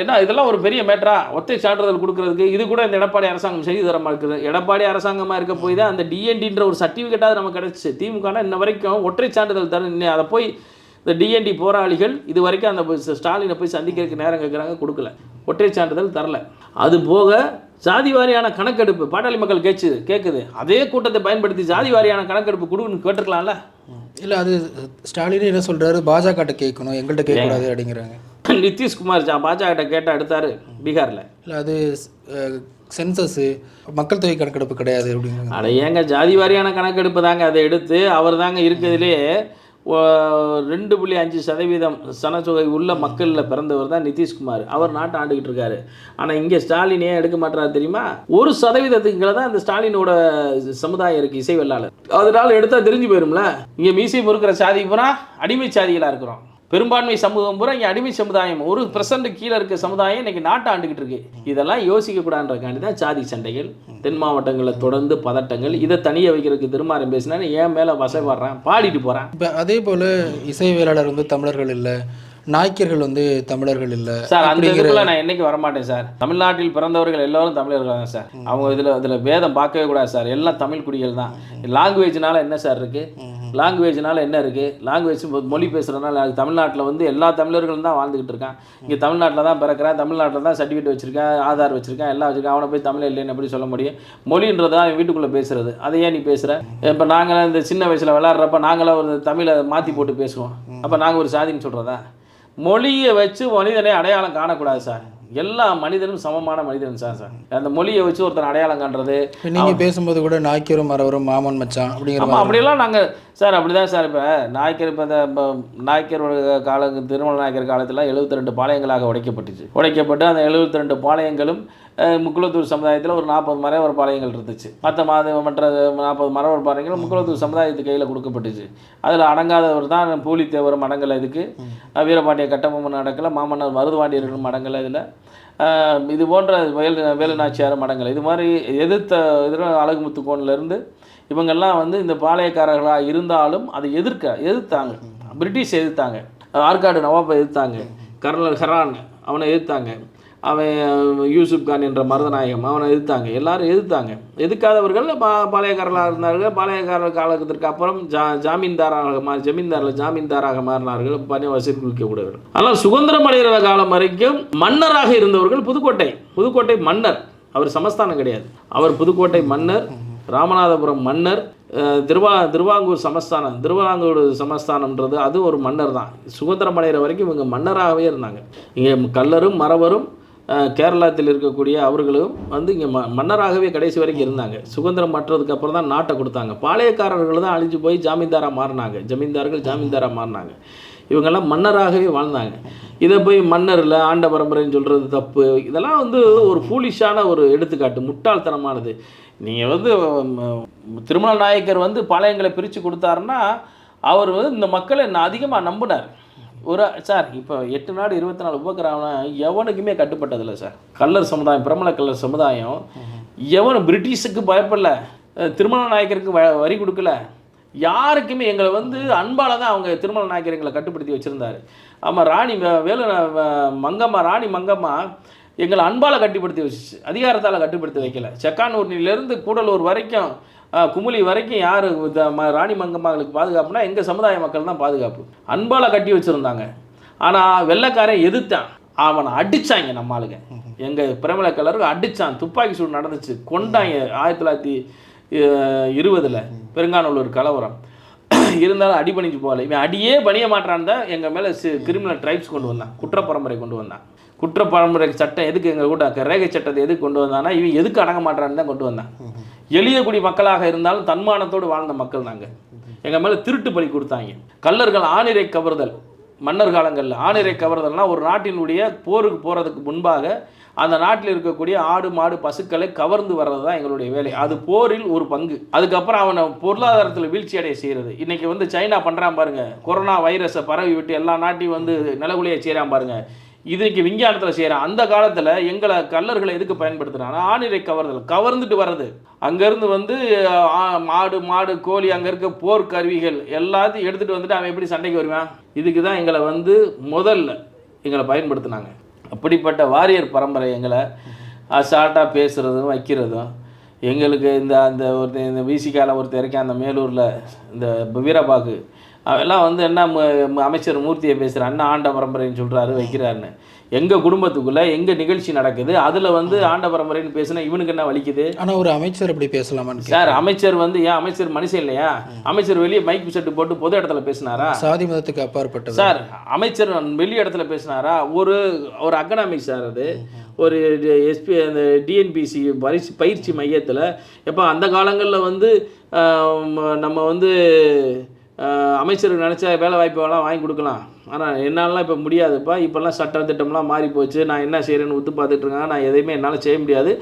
என்ன இதெல்லாம் ஒரு பெரிய மேட்டரா ஒத்தை சான்றிதழ் கொடுக்கறதுக்கு இது கூட இந்த எடப்பாடி அரசாங்கம் செய்து தர இருக்குது. எடப்பாடி அரசாங்கமாக இருக்க போய் தான் அந்த டிஎன்டின்ற ஒரு சர்டிஃபிகேட்டாவது நமக்கு கிடச்சிச்சு. திமுகனா இன்ன வரைக்கும் ஒற்றை சான்றிதழ் தர இன்னும் அதை போய் இந்த டிஎன்டி போராளிகள் இது வரைக்கும் அந்த ஸ்டாலினை போய் சந்திக்கிறதுக்கு நேரம் கேட்குறாங்க கொடுக்கல. ஒற்றை சான்றிதழ் தரல. அது போக ஜாதி வாரியான கணக்கெடுப்பு பாட்டாளி மக்கள் கேட்குது கேட்குது அதே கூட்டத்தை பயன்படுத்தி ஜாதி வாரியான கணக்கெடுப்பு கொடுன்னு கேட்டிருக்கலாம்ல? இல்லை அது ஸ்டாலினே என்ன சொல்கிறாரு பாஜகட்ட கேட்கணும் எங்கள்கிட்ட கேட்கக்கூடாது அப்படிங்கிறாங்க. நிதிஷ்குமார் ஜா பாஜக கேட்டால் எடுத்தார் பீகாரில். இல்லை அது சென்சஸ்ஸு மக்கள் தொகை கணக்கெடுப்பு கிடையாது அப்படிங்கிறாங்க அட ஏங்க ஜாதி வாரியான கணக்கெடுப்பு தாங்க அதை எடுத்து அவர் தாங்க இருக்கிறதுலே ரெண்டு புள்ளி அஞ்சு சதவீதம் சனத்தொகை உள்ள மக்களில் பிறந்தவர் தான் நிதிஷ்குமார். அவர் நாட்டை ஆண்டுகிட்டு இருக்காரு. ஆனால் இங்கே ஸ்டாலின் ஏன் எடுக்க மாட்டாரு தெரியுமா? ஒரு சதவீதத்துக்கு கீழே தான் இந்த ஸ்டாலினோட சமுதாயம் இருக்குது இசை வெள்ளாளர் அதனால எடுத்தால் தெரிஞ்சு போயிரும்ல. இங்கே மீசை பொறுக்கிற சாதி பூரா அடிமை சாதிகளாக இருக்கிறோம். பெரும்பான்மை சமூகம் பூரா இங்கே அடிமை சமுதாயம். ஒரு பர்சன்ட் கீழே இருக்க சமுதாயம் இன்னைக்கு நாட்டை ஆண்டுகிட்டு இருக்கு. இதெல்லாம் யோசிக்க கூடாதுன்றக்காண்டி தான் சாதி சண்டைகள் தென் மாவட்டங்களில் தொடர்ந்து பதட்டங்கள் இதை தனியாக வைக்கிறதுக்கு திருமாறம் பேசினா என் மேலே வசைப்படுறேன் பாடிட்டு போகிறேன் இப்போ அதே போல் இசைவியலாளர் வந்து தமிழர்கள் இல்லை நாய்க்கர்கள் வந்து தமிழர்கள் இல்லை சார் அந்த இதுக்குள்ள நான் என்னைக்கு வரமாட்டேன் சார். தமிழ்நாட்டில் பிறந்தவர்கள் எல்லாரும் தமிழர்கள் தான் சார். அவங்க இதில் இதில் வேதம் பார்க்கவே கூடாது சார். எல்லாம் தமிழ் குடிகள் தான். லாங்குவேஜ்னால என்ன சார் இருக்கு? லாங்குவேஜ்னால என்ன இருக்குது லாங்குவேஜ் மொழி பேசுகிறதுனால தமிழ்நாட்டில் வந்து எல்லா தமிழர்களும் தான் வாழ்ந்துகிட்டு இருக்கான் இங்கே தமிழ்நாட்டில் தான் பிறக்கிறேன் தமிழ்நாட்டில் தான் சர்டிஃபிகேட் வச்சிருக்கேன் ஆதார் வச்சிருக்கேன் எல்லாம் வச்சுருக்கேன். அவனை போய் தமிழ் இல்லைன்னு எப்படி சொல்ல முடியும்? மொழின்றது தான் வீட்டுக்குள்ளே பேசுகிறது அதை ஏன் நீ பேசுகிற இப்போ நாங்களாம் இந்த சின்ன வயசில் விளாட்றப்ப நாங்களாம் ஒரு தமிழை மாற்றி போட்டு பேசுவோம். அப்போ நாங்கள் ஒரு சாதின்னு சொல்கிறதா மொழியை வச்சு மனிதனை அடையாளம் காணக்கூடாது சார். எல்லா மனிதனும் சமமான மனிதன் சார் சார். அந்த மொழியை வச்சு ஒருத்தன் அடையாளம் காண்றது நீங்கள் பேசும்போது கூட நாய்க்கரும் மரவரும் மாமன் மச்சான் அப்படிங்கிற அப்படியெல்லாம் நாங்கள் சார் அப்படி தான் சார் இப்போ நாயக்கர் இப்போ இந்த இப்போ நாயக்கரோட கால திருமல நாயக்கர் காலத்தில் 72 ரெண்டு பாளையங்களாக உடைக்கப்பட்டுச்சு. உடைக்கப்பட்டு அந்த 72 ரெண்டு பாளையங்களும் முக்குளத்தூர் சமுதாயத்தில் ஒரு நாற்பது மறைவர் பாளையங்கள் இருந்துச்சு. மற்ற மாத மற்ற நாற்பது மறைவர் பாளையங்கள் முக்குளத்தூர் சமுதாயத்து கையில் கொடுக்கப்பட்டுச்சு. அதில் அடங்காதவர் தான் பூலித்தேவரும் அடங்கலை இதுக்கு. வீரபாண்டிய கட்டபொம்மன் அடங்கலை மாமன்னர் மருதுபாண்டியர்களும் அடங்கலை இதில். இது போன்ற வேலு வேலுநாச்சியார் மடங்கள். இது மாதிரி எதிர்த்த எதிர அழகுமுத்துக்கோன்லேருந்து இவங்கெல்லாம் வந்து இந்த பாளையக்காரர்களாக இருந்தாலும் அதை எதிர்க்க எதிர்த்தாங்க. பிரிட்டிஷ் எதிர்த்தாங்க. ஆற்காடு நவாப்பை எதிர்த்தாங்க. கர்னல் ஹெரான் அவனை எதிர்த்தாங்க. அவன் யூசுப் கான் என்ற மருதநாயகம் அவனை எதிர்த்தாங்க. எல்லாரும் எதிர்த்தாங்க. எதிர்க்காதவர்கள் பா பாளையக்காரர்களாக இருந்தார்கள். பாளையக்காரர் காலத்திற்கு அப்புறம் ஜா ஜாமீன்தாராக மாறி ஜமீன்தாரில் ஜாமீன்தாராக மாறினார்கள். பணி வசதி குளிக்கக்கூடியவர்கள் ஆனால் சுதந்திரம் அடைகிற காலம் வரைக்கும் மன்னராக இருந்தவர்கள் புதுக்கோட்டை. புதுக்கோட்டை மன்னர். அவர் சமஸ்தானம் கிடையாது. அவர் புதுக்கோட்டை மன்னர் ராமநாதபுரம் மன்னர் திருவா திருவாங்கூர் சமஸ்தானம். திருவாங்கூர் சமஸ்தானம்ன்றது அது ஒரு மன்னர் தான் சுதந்திரம் அடைகிற வரைக்கும் இவங்க மன்னராகவே இருந்தாங்க. இங்கே கல்லரும் மறவரும் கேரளத்தில் இருக்கக்கூடிய அவர்களும் வந்து இங்கே ம மன்னராகவே கடைசி வரைக்கும் இருந்தாங்க. சுதந்திரம் மற்றதுக்கு அப்புறம் தான் நாட்டை கொடுத்தாங்க. பாளையக்காரர்கள் தான் அழிஞ்சு போய் ஜாமீன்தாராக மாறினாங்க. ஜமீன்தார்கள் ஜாமீன்தாராக மாறினாங்க. இவங்கெல்லாம் மன்னராகவே வாழ்ந்தாங்க. இதை போய் மன்னரில் ஆண்ட பரம்பரைன்னு சொல்கிறது தப்பு. இதெல்லாம் வந்து ஒரு ஃபூலிஷான ஒரு எடுத்துக்காட்டு. முட்டாள்தனமானது. நீங்கள் வந்து திருமண நாயக்கர் வந்து பாளையங்களை பிரித்து கொடுத்தாருன்னா அவர் வந்து இந்த மக்களை நான் அதிகமாக நம்பினார். ஒரு சார் இப்போ எட்டு நாடு இருபத்தி நாலு உபகிராமம் எவனுக்குமே கட்டுப்பட்டதில்லை சார். கல்லர் சமுதாயம் பிரமல கல்லர் சமுதாயம் எவனும் பிரிட்டிஷுக்கு பயப்படல திருமண நாயக்கருக்கு வ வரி கொடுக்கல யாருக்குமே எங்களை வந்து அன்பால் தான் அவங்க திருமண நாயக்கர் எங்களை கட்டுப்படுத்தி வச்சுருந்தாரு. ஆமாம் ராணி வேலு மங்கம்மா ராணி மங்கம்மா எங்களை அன்பால் கட்டுப்படுத்தி வச்சிச்சு அதிகாரத்தால் கட்டுப்படுத்தி வைக்கல. செக்கானூர்னிலேருந்து கூடலூர் வரைக்கும் குமுளி வரைக்கும் யார் ராணி மங்கம்மாங்களுக்கு பாதுகாப்புனா எங்கள் சமுதாய மக்கள் தான் பாதுகாப்பு. அன்பால் கட்டி வச்சுருந்தாங்க. ஆனால் வெள்ளைக்காரன் எதிர்த்தான். அவனை அடிச்சாங்க நம்ம ஆளுங்க எங்கள் பிரமல கலருக்கு அடிச்சான். துப்பாக்கி சூடு நடந்துச்சு. கொண்டாங்க ஆயிரத்தி தொள்ளாயிரத்தி இருபதில் பெருங்கானூர் கலவரம். இருந்தாலும் அடி பணிஞ்சு போகல. இவன் அடியே பணிய மாட்டான் தான் எங்கள் மேலே கிரிமினல் ட்ரைப்ஸ் கொண்டு வந்தான். குற்ற பரம்பரை கொண்டு வந்தான். குற்ற பரம்பரை சட்டம் எதுக்கு எங்கள் கூட ரேகை சட்டத்தை எதுக்கு கொண்டு வந்தானா இவன் எதுக்கு அடங்க மாட்டான்னு தான் கொண்டு வந்தான். எளிய குடி மக்களாக இருந்தாலும் தன்மானத்தோடு வாழ்ந்த மக்கள் நாங்கள் எங்கள் மேலே திருட்டு பலி கொடுத்தாங்க. கல்லர்கள் ஆணிரை கவர்தல் மன்னர் காலங்களில் ஆணிரை கவர்தல்னால் ஒரு நாட்டினுடைய போருக்கு போகிறதுக்கு முன்பாக அந்த நாட்டில் இருக்கக்கூடிய ஆடு மாடு பசுக்களை கவர்ந்து வர்றது தான் எங்களுடைய வேலை. அது போரில் ஒரு பங்கு. அதுக்கப்புறம் அவனை பொருளாதாரத்தில் வீழ்ச்சி அடைய செய்கிறது இன்றைக்கி வந்து சைனா பண்ணுறான் பாருங்கள் கொரோனா வைரஸை பரவி விட்டு எல்லா நாட்டையும் வந்து நிலகுலையை செய்கிறான் பாருங்கள் இதுக்கு விஞ்ஞானத்தில் செய்கிறான் அந்த காலத்தில் எங்களை கல்லர்களை எதுக்கு பயன்படுத்துகிறாங்கன்னா ஆணிரை கவர்தல் கவர்ந்துட்டு வர்றது. அங்கேருந்து வந்து ஆ, மாடு மாடு கோழி அங்கே இருக்க போர் கருவிகள் எல்லாத்தையும் எடுத்துகிட்டு வந்துட்டு அவன் எப்படி சண்டைக்கு வருவான்? இதுக்கு தான் எங்களை வந்து முதல்ல எங்களை பயன்படுத்தினாங்க. அப்படிப்பட்ட வாரியர் பரம்பரை எங்களை அசால்ட்டாக பேசுகிறதும் வைக்கிறதும் எங்களுக்கு இந்த அந்த ஒருத்தர் இந்த விசிகால ஒருத்தர் இருக்கேன் அந்த மேலூரில் இந்த வீரபாகு அவெல்லாம் வந்து என்ன அமைச்சர் மூர்த்தியை பேசுகிற அண்ணா ஆண்ட பரம்பரைன்னு சொல்கிறாரு வைக்கிறாருன்னு. எங்கள் குடும்பத்துக்குள்ளே எங்கள் நிகழ்ச்சி நடக்குது அதில் வந்து ஆண்ட பரம்பரைன்னு பேசுனா இவனுக்கு என்ன வலிக்குது? ஆனா ஒரு அமைச்சர் அப்படி பேசலாமான்னு. சார் அமைச்சர் வந்து ஏன் அமைச்சர் மனுஷன் இல்லையா? அமைச்சர் வெளியே மைக் செட்டு போட்டு பொது இடத்துல பேசினாரா? சாதி மதத்துக்கு அப்பாற்பட்டவர். சார் அமைச்சர் வெளி இடத்துல பேசினாரா? ஒரு ஒரு அக்கனாமிக் சார் அது. ஒரு எஸ்பி அந்த டிஎன்பிசி பயிற்சி பயிற்சி மையத்தில். எப்போ அந்த காலங்களில் வந்து நம்ம வந்து அமைச்சருக்கு நினச்சா வேலை வாய்ப்புலாம் வாங்கி கொடுக்கலாம். ஆனால் என்னாலலாம் இப்போ முடியாதுப்பா. இப்போல்லாம் சட்டம் திட்டம்லாம் மாறி போச்சு நான் என்ன செய்கிறேன்னு ஒத்து பார்த்துட்ருக்காங்க நான் எதையுமே என்னால் செய்ய முடியாது.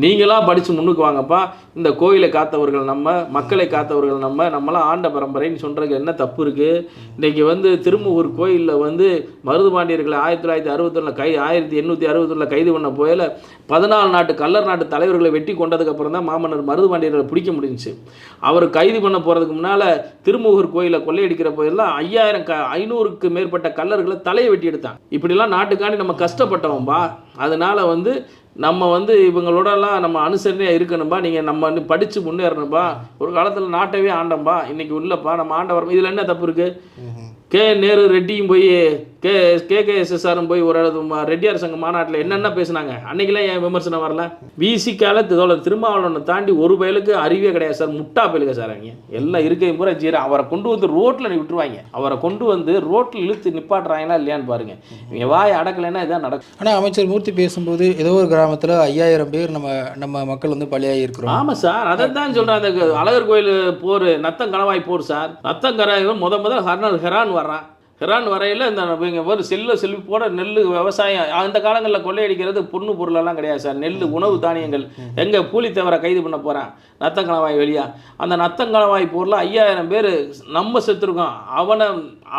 நீங்களாம் படித்து முன்னுக்கு வாங்கப்பா. இந்த கோயிலை காத்தவர்கள் நம்ம மக்களை காத்தவர்கள் நம்ம நம்மளாம் ஆண்ட பரம்பரைன்னு சொல்கிறதுக்கு என்ன தப்பு இருக்குது இன்றைக்கி வந்து திருமுகூர் கோயிலில் வந்து மருதுபாண்டியர்களை ஆயிரத்தி தொள்ளாயிரத்தி அறுபத்தொன்னில் கை ஆயிரத்தி எண்ணூற்றி அறுபத்தொன்னில் கைது பண்ண போயில் பதினாலு நாட்டு கல்லர் நாட்டு தலைவர்களை வெட்டி கொண்டதுக்கப்புறம் தான் மாமன்னர் மருதுபாண்டியர்களை பிடிக்க முடிஞ்சுச்சு. அவர் கைது பண்ண போகிறதுக்கு முன்னால் திருமுகூர் கோயிலை கொள்ளையடிக்கிற போயெல்லாம் ஐயாயிரம் க ஐநூறுக்கு மேற்பட்ட கல்லர்களை தலையை வெட்டி எடுத்தாங்க. இப்படிலாம் நாட்டுக்காண்டி நம்ம கஷ்டப்பட்டோம்பா. அதனால் வந்து நம்ம வந்து இவங்களோடலாம் நம்ம அனுசரணையாக இருக்கணும்பா நீங்கள் நம்ம வந்து படித்து முன்னேறணும்பா ஒரு காலத்தில் நாட்டவே ஆண்டம்பா இன்னைக்கு உள்ளப்பா நம்ம ஆண்ட வரோம் இதில் என்ன தப்பு இருக்குது கே நேரு ரெட்டியும் போய் கே கே கே எஸ்எஸ்ஆரும் போய் ஒரு ரெட்டியார் சங்க மாநாட்டில் என்னென்ன பேசுனாங்க? அன்னைக்கெல்லாம் ஏன் விமர்சனம் வரல? விசிக்கால தோழர் திருமாவளவனை தாண்டி ஒரு பயலுக்கு அறிவே கிடையாது சார். முட்டா பயலுங்க சார் அவங்க எல்லாம் இருக்கையும் பூரா ஜீரோ. அவரை கொண்டு வந்து ரோட்டில் விட்டுருவாங்க. அவரை கொண்டு வந்து ரோட்டில் இழுத்து நிப்பாட்டுறாங்களா இல்லையான்னு பாருங்க. இவங்க வாய் அடக்கலைன்னா இதான் நடக்கும். ஆனா அமைச்சர் மூர்த்தி பேசும்போது ஏதோ ஒரு கிராமத்துல ஐயாயிரம் பேர் நம்ம நம்ம மக்கள் வந்து பலியாகி இருக்கிறோம் ஆமாம் சார். அதை தான் சொல்கிறேன் அந்த அழகர் கோயில் போர் நத்தம் கணவாய் போர் சார். நத்தம் முத முதல் ஹர்னல் ஹெரான் வர்றான். ஹெரான் வரையில் இந்த இவங்க ஒரு செல்ல செழிப்போட நெல் விவசாயம் அந்த காலங்களில் கொள்ளையடிக்கிறது பொண்ணு பொருளெல்லாம் கிடையாது சார். நெல் உணவு தானியங்கள். எங்கே கூலித்தவரை கைது பண்ண போகிறான் நத்தங்கலவாய் வெளியாக அந்த நத்தங்கலவாய் பொருளாக ஐயாயிரம் பேர் நம்ம செத்துருக்கோம். அவனை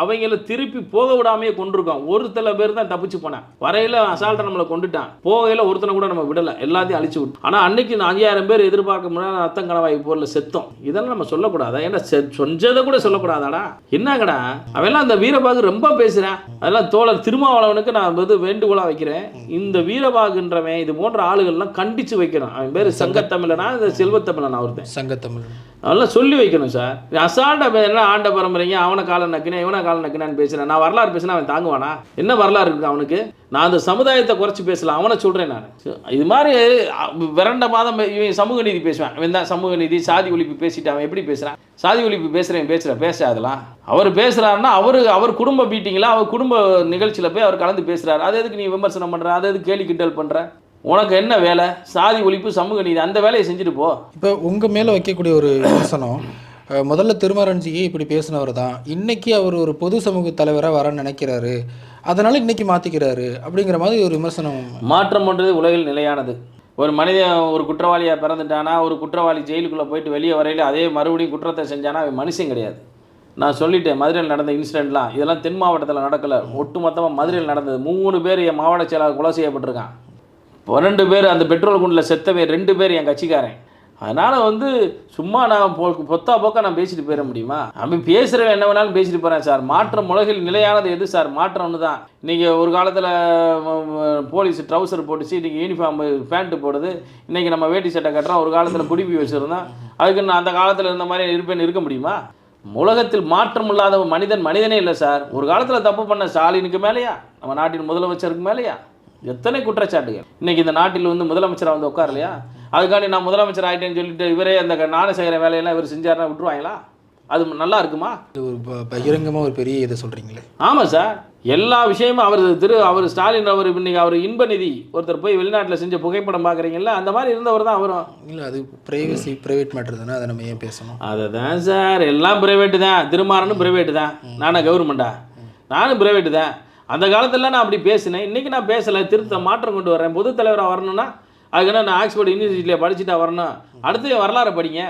அவங்கள திருப்பி போக விடாமையே கொண்டிருக்கோம். ஒரு சில பேர் தான் தப்பிச்சு போனான். வரையில அசால்ட்டை நம்மளை கொண்டுட்டான். போகையில் ஒருத்தனை கூட நம்ம விடலை. எல்லாத்தையும் அழிச்சு விட்டு. ஆனால் அன்னைக்கு ஐயாயிரம் பேர் எதிர்பார்க்க முடியாத நத்தங்கணவாய் போரில் செத்தோம். இதெல்லாம் நம்ம சொல்லக்கூடாதா? ஏன்னா சொஞ்சதை கூட சொல்லக்கூடாதாடா? என்னங்கடா? அவெல்லாம் அந்த வீரபாகு ரொம்ப பேசுகிறான் அதெல்லாம் தோழர் திருமாவளவனுக்கு நான் வந்து வேண்டுகோளாக வைக்கிறேன். இந்த வீரபாகுன்றவன் இது போன்ற ஆளுகள்லாம் கண்டிச்சு வைக்கணும். அவன் பேர் சங்கத்தமிழனா இந்த செல்வத்தமிழனா ஒருத்தன். சங்கத்தமிழ் அதெல்லாம் சொல்லி வைக்கணும் சார். அசால்ட்டாக என்ன ஆண்ட பரம்பரைங்க அவனை காலம் நக்கினேன் இவனை காலம் நக்கினான்னு பேசுகிறேன் நான் வரலாறு பேசினா அவன் தாங்குவானா? என்ன வரலாறு இருக்கு அவனுக்கு? நான் அந்த சமுதாயத்தை குறைச்சி பேசலாம் அவனை சொல்கிறேன் நான். இது மாதிரி விரண்ட மாதம் இவன் சமூக நீதி பேசுவேன். இவன் தான் சமூக நீதி சாதி ஒழிப்பு பேசிட்டு அவன் எப்படி பேசுகிறான் சாதி ஒழிப்பு பேசுகிறேன் பேசுகிற பேச அதெல்லாம் அவர் பேசுகிறாருன்னா அவர் அவர் குடும்ப மீட்டிங்கில் அவர் குடும்ப நிகழ்ச்சியில் போய் அவர் கலந்து பேசுறாரு. அது எதுக்கு நீ விமர்சனம் பண்ணுற அதை எதுக்கு கேலி கிண்டல் பண்ணுற உனக்கு என்ன வேலை? சாதி ஒழிப்பு சமூக நீதி அந்த வேலையை செஞ்சுட்டு போ. இப்போ உங்க மேல வைக்கக்கூடிய ஒரு விமர்சனம் முதல்ல திருமாரஞ்சியே இப்படி பேசினவர் தான்? இன்னைக்கு அவர் ஒரு பொது சமூக தலைவரா வர நினைக்கிறாரு. அதனால இன்னைக்கு மாத்திக்கிறாரு அப்படிங்கிற மாதிரி ஒரு விமர்சனம். மாற்றம் பண்ணுறது உலகில் நிலையானது. ஒரு மனிதன் ஒரு குற்றவாளியாக பிறந்துட்டானா ஒரு குற்றவாளி ஜெயிலுக்குள்ளே போயிட்டு வெளியே வரையில அதே மறுபடியும் குற்றத்தை செஞ்சானா அவன் மனுஷன் கிடையாது. நான் சொல்லிட்டேன் மதுரையில் நடந்த இன்சிடெண்ட்லாம் இதெல்லாம் தென் மாவட்டத்தில் நடக்கலை. ஒட்டுமொத்தமாக மதுரையில் நடந்தது. மூணு பேர் என் மாவட்ட செயலாளர் கொலை செய்யப்பட்டிருக்கான். பன்னெண்டு பேர் அந்த பெட்ரோல் குண்டில் செத்தவே ரெண்டு பேர் என் கட்சிக்காரன். அதனால் வந்து சும்மா நான் பொ பொத்தா போக்க நான் பேசிட்டு போயிட முடியுமா? அவன் பேசுகிறவன் என்ன வேணாலும் பேசிட்டு போகிறேன் சார். மாற்றம் உலகில் நிலையானது எது சார்? மாற்றம் ஒன்று தான். நீங்கள் ஒரு காலத்தில் போலீஸ் ட்ரௌசர் போட்டுச்சு இன்றைக்கி யூனிஃபார்ம் பேண்ட்டு போடுது. இன்றைக்கி நம்ம வேட்டி சட்டை கட்டுறோம். ஒரு காலத்தில் குடிப்பி வச்சுருந்தோம். அதுக்கு நான் அந்த காலத்தில் இருந்த மாதிரி இருப்பேன்னு இருக்க முடியுமா? உலகத்தில் மாற்றம் இல்லாத மனிதன் மனிதனே இல்லை சார். ஒரு காலத்தில் தப்பு பண்ண ஸ்டாலினுக்கு மேலேயா? நம்ம நாட்டின் முதலமைச்சருக்கு மேலேயா? எத்தனை குற்றச்சாட்டுகள்? இன்னைக்கு இந்த நாட்டில் வந்து முதலமைச்சராக வந்து உட்காரலையா? அதுக்காண்டி நான் முதலமைச்சர் ஆகிட்டேன்னு சொல்லிட்டு இவரே அந்த நானே செய்கிற வேலையெல்லாம் இவர் செஞ்சாருன்னா விட்டுருவாங்களா? அது நல்லா இருக்குமா? இது ஒரு ப- பகிரங்கமா ஒரு பெரிய இதை சொல்றீங்களே. ஆமாம் சார். எல்லா விஷயமும் அவர் திரு அவர் ஸ்டாலின் அவர் இன்னைக்கு அவர் இன்ப நிதி ஒருத்தர் போய் வெளிநாட்டில் செஞ்ச புகைப்படம் பார்க்குறீங்கல்ல அந்த மாதிரி இருந்தவர் தான் அவரும். இல்லை அது ப்ரைவசி ப்ரைவேட் மேட்டர் தானே அதை நம்ம ஏன் பேசணும்? அதை தான் சார். எல்லாம் பிரைவேட்டு தான். திருமாறனும் பிரைவேட்டு தான். நானா கவர்மெண்டா? நானும் பிரைவேட்டு தான். அந்த காலத்துல நான் அப்படி பேசினேன். இன்றைக்கி நான் பேசலை திருத்த மாற்றம் கொண்டு வரேன். பொது தலைவராக வரணும்னா அதுக்குன்னா நான் ஆக்ஸ்போர்ட் யூனிவர்சிட்டியில் படிச்சுட்டா வரணும். அடுத்து வரலாறை படிங்க.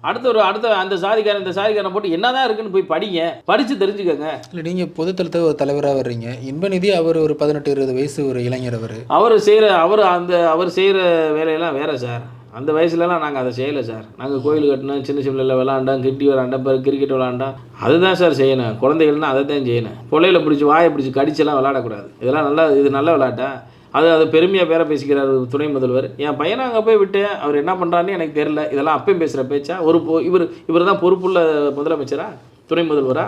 அடுத்த ஒரு அடுத்த அந்த சாதிக்காரன் இந்த சாதிக்காரன் போட்டு என்னதான் இருக்குன்னு போய் படிங்க. படித்து தெரிஞ்சுக்கங்க. இல்லை நீங்கள் பொதுத்தளத்தில் ஒரு தலைவராக வர்றீங்க. இன்பநிதி அவர் ஒரு பதினெட்டு இருபது வயசு ஒரு இளைஞர் அவர். அவர் செய்கிற அவர் அந்த அவர் செய்கிற வேலையெல்லாம் வேற சார். அந்த வயசுலலாம் நாங்கள் அதை செய்யலை சார். நாங்கள் கோயில் கட்டினோம் சின்ன சின்ன விளாண்டோம் கிட்டி விளாண்டோம் பிறகு கிரிக்கெட் விளாண்டோம் அதுதான் சார் செய்யணும். குழந்தைகள்னா அதை தான் செய்யணும். பொள்ளையில் பிடிச்சி வாயை பிடிச்சி கடிச்செல்லாம் விளாடக்கூடாது. இதெல்லாம் நல்லா இது நல்ல விளாட்டா? அது அது பெருமையாக பேர பேசிக்கிறார் துணை முதல்வர். என் பையனை அங்கே போய் விட்டு அவர் என்ன பண்ணுறாருன்னு எனக்கு தெரியல. இதெல்லாம் அப்பயும் பேசுகிற பேச்சா? ஒரு பொ- இவர் இவர் தான் பொறுப்புள்ள முதலமைச்சரா? துணை முதல்வரா?